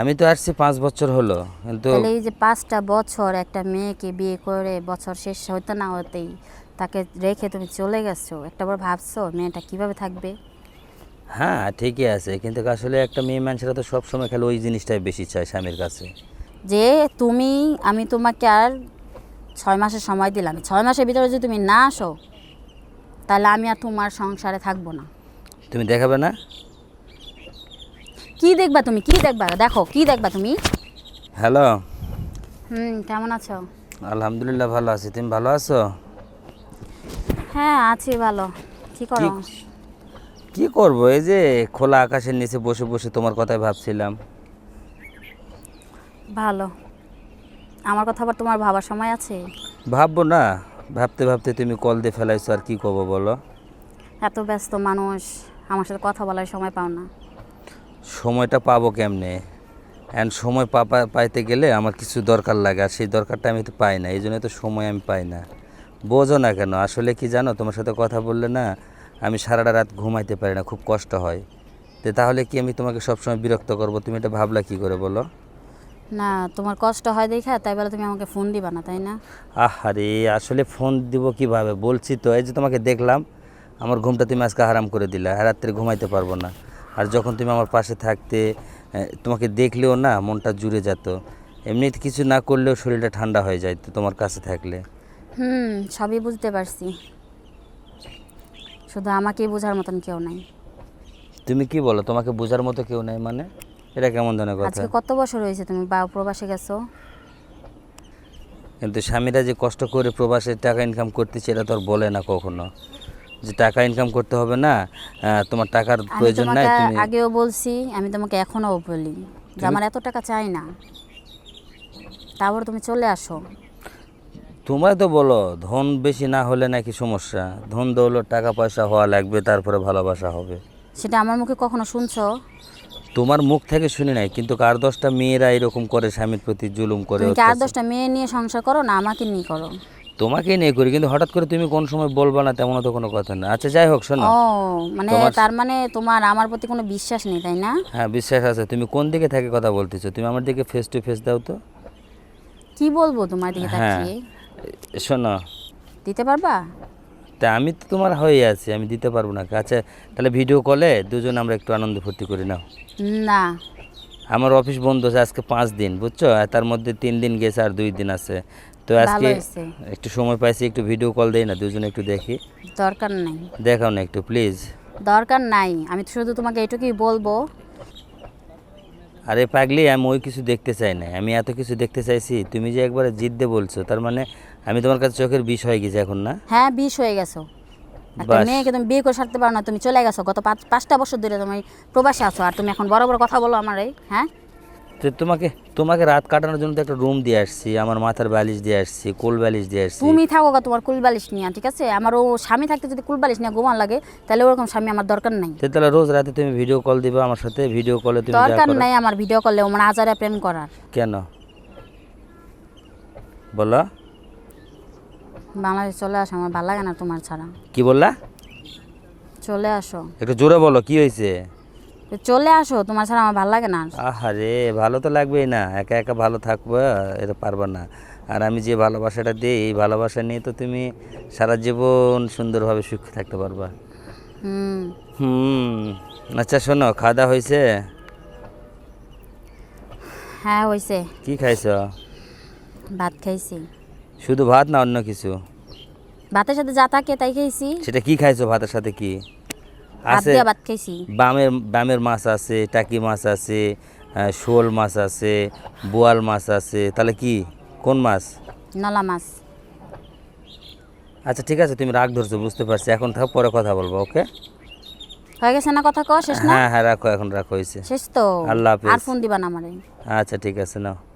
আমি তো আসছি পাঁচ বছর হলো কিন্তু এই যে পাঁচটা বছর একটা মেয়েকে বিয়ে করে বছর শেষ হতে না হতেই তাকে রেখে তুমি চলে গেছো একটা বার ভাবছ মেয়েটা কীভাবে থাকবে? হ্যাঁ ঠিকই আছে কিন্তু আসলে একটা মেয়ে মানুষেরা তো সবসময় খেলে ওই জিনিসটাই বেশি চায় স্বামীর কাছে। যে তুমি আমি তোমাকে আর ছয় মাসের সময় দিলাম ছয় মাসের ভিতরে যদি তুমি না আসো তাহলে আমি আর তোমার সংসারে থাকব না। তুমি দেখাবে না? কি দেখবা তুমি? কি দেখবা? দেখো কি দেখবা তুমি? হ্যালো হুম কেমন আছো? আলহামদুলিল্লাহ ভালো আছি। তুমি ভালো আছো? হ্যাঁ আছি ভালো। কি করো? কি- করব? এই যে খোলা আকাশের নিচে বসে বসে তোমার কথাই ভাবছিলাম। ভালো। আমার কথা আবার তোমার ভাবার সময় আছে? ভাববো না। ভাবতে ভাবতে তুমি কল দিয়ে ফেলাইছো আর কি করব বলো? এত ব্যস্ত মানুষ। আমার সাথে কথা বলার সময় পাও না। সময়টা পাবো কেমনে? অ্যান্ড সময় পাপা পাইতে গেলে আমার কিছু দরকার লাগে আর সেই দরকারটা আমি তো পাই না এই জন্য তো সময় আমি পাই না। বোঝো না কেন আসলে কি জানো তোমার সাথে কথা বললে না আমি সারাটা রাত ঘুমাইতে পারি না খুব কষ্ট হয়। তো তাহলে কি আমি তোমাকে সবসময় বিরক্ত করব? তুমি এটা ভাবলা কি করে বলো? না তোমার কষ্ট হয় দেখা তাই বলে তুমি আমাকে ফোন দিবা না তাই না? আহারে আসলে ফোন দিব কীভাবে? বলছি তো এই যে তোমাকে দেখলাম আমার ঘুমটা তুমি আজকে হারাম করে দিলা আর রাত্রে ঘুমাইতে পারব না। আর যখন তুমি আমার পাশে থাকতে তোমাকে দেখলেও না মনটা জুড়ে যেত। এমনিতে কিছু না করলেও শরীরটা ঠান্ডা হয়ে যায়তো তোমার কাছে থাকলে। হুম সবই বুঝতে পারছি। শুধু আমাকেই বোঝার মতন কেউ নাই। তুমি কি বলো তোমাকে বোঝার মতো কেউ নেই মানে? এটা কেমন ধরনের কথা। আজকে কত বছর হয়েছে তুমি বা প্রবাসে গেছো? কিন্তু স্বামীরা যে কষ্ট করে প্রবাসে টাকা ইনকাম করতেছে এটা তো আর বলে না কখনো। যে টাকা ইনকাম করতে হবে না তোমার টাকার প্রয়োজন নাই তুমি আগেও বলছি আমি তোমাকে এখনও বলি যে আমার এত টাকা চাই না। তারপর তুমি চলে আসো। তোমার তো বলো ধন বেশি না হলে নাকি সমস্যা। ধন দৌলত টাকা পয়সা হওয়া লাগবে তারপরে ভালোবাসা হবে। সেটা আমার মুখে কখনো শুনছো? তোমার মুখ থেকে শুনি নাই কিন্তু কার দশটা মেয়েরা এরকম করে স্বামীর প্রতি জুলুম করে তুমি কি আর দশটা মেয়ে নিয়ে সংসার করো না আমাকে নিয়ে করো? তোমাকে নিয়ে করি কিন্তু হঠাৎ করে তুমি কোন সময় বলবা না তেমন তো কোনো কথা না। আচ্ছা যাই হোক শোনো। ও মানে তার মানে তোমার আমার প্রতি কোনো বিশ্বাস নেই তাই না? হ্যাঁ বিশ্বাস আছে। তুমি কোন দিকে থেকে কথা বলতেছো? তুমি আমার দিকে ফেস টু ফেস দাও তো। কি বলব তোমার দিকে হ্যাঁ। তাকিয়ে? শোনো। দিতে পারবা? তা আমি তো তোমার হয়ে আছি আমি দিতে পারব না। আচ্ছা তাহলে ভিডিও কলে দুজন আমরা একটু আনন্দ ফুর্তি করি নাও। না। আমার অফিস বন্ধ আছে আজকে পাঁচ দিন বুঝছ? তার মধ্যে তিন দিন গেছে আর দুই দিন আছে। তো আজকে একটু সময় পাইছি একটু ভিডিও কল দেই না দুজনে একটু দেখি। দরকার নাই। দেখাও না একটু প্লিজ দরকার নাই। আমি শুধু তোমাকে এটুকুই বলব। আরে পাগলি আমি ওই কিছু দেখতে চাই না। আমি এত কিছু দেখতে চাইছি তুমি যে একবারে জিদ্দে বলছো তার মানে আমি তোমার কাছে চোখের বিষ হয়ে গেছি এখন না? হ্যাঁ বিষ হয়ে গেছো। একটা। মেয়েকে তুমি বিয়ে করে সারতে পারো না তুমি চলে গেছো। গত পাঁচ পাঁচটা বছর ধরে তুমি প্রবাসে আছো আর তুমি এখন বড় বড় কথা বলো আমার এই হ্যাঁ? তো তোমাকে তোমাকে রাত কাটানোর জন্য তো একটা রুম দিয়ে আসছি আমার মাথার বালিশ দিয়ে আসছি কোল বালিশ দিয়ে আসছি। তুমি থাকো গা তোমার কুলবালিশ নিয়ে ঠিক আছে? আমার ও স্বামী থাকতে যদি কুলবালিশ নিয়ে ঘুমান লাগে তাহলে ওরকম স্বামী আমার দরকার নাই। তো তাহলে রোজ রাতে তুমি ভিডিও কল দিবে আমার সাথে ভিডিও কলে তুমি দরকার নাই আমার ভিডিও করলে আমার আজারে প্রেম করার। কেন? বলো। বাংলাদেশ চলে আসো আমার ভালো লাগে না তোমার ছাড়া। কি বললা? চলে আসো। একটু জোরে বলো কি হয়েছে? চলে আসো তোমার ছাড়া আমার ভালো লাগে না। আহারে ভালো তো লাগবেই না একা একা ভালো থাকব এটা পারবা না। আর আমি যে ভালোবাসাটা দিই এই ভালোবাসা নিয়ে তো তুমি সারা জীবন সুন্দরভাবে সুখী থাকতে পারবা। হুম। হুম আচ্ছা শোনো খাওয়া দাওয়া হয়েছে? হ্যাঁ হয়েছে। কি খাইছো? ভাত খাইছি। শুধু ভাত না অন্য কিছু? ভাতের সাথে যা থাকে তাই খাইছি। সেটা কি খাইছো ভাতের সাথে কি? আছে। ভাত খাইছি। বামের বামের মাছ আছে টাকি মাছ আছে শোল মাছ আছে বোয়াল মাছ আছে তাহলে কি? কোন মাছ? নলা মাছ। আচ্ছা ঠিক আছে তুমি রাগ ধরছো বুঝতে পারছি। এখন থাক পরে কথা বলব ওকে? হয়ে গেছে না কথা কও শেষ না? হ্যাঁ হ্যাঁ রাখো এখন রাখো হয়েছে শেষ তো। আল্লাহ হাফেজ। আর ফোন দিবা না আমারে। আচ্ছা ঠিক আছে নাও।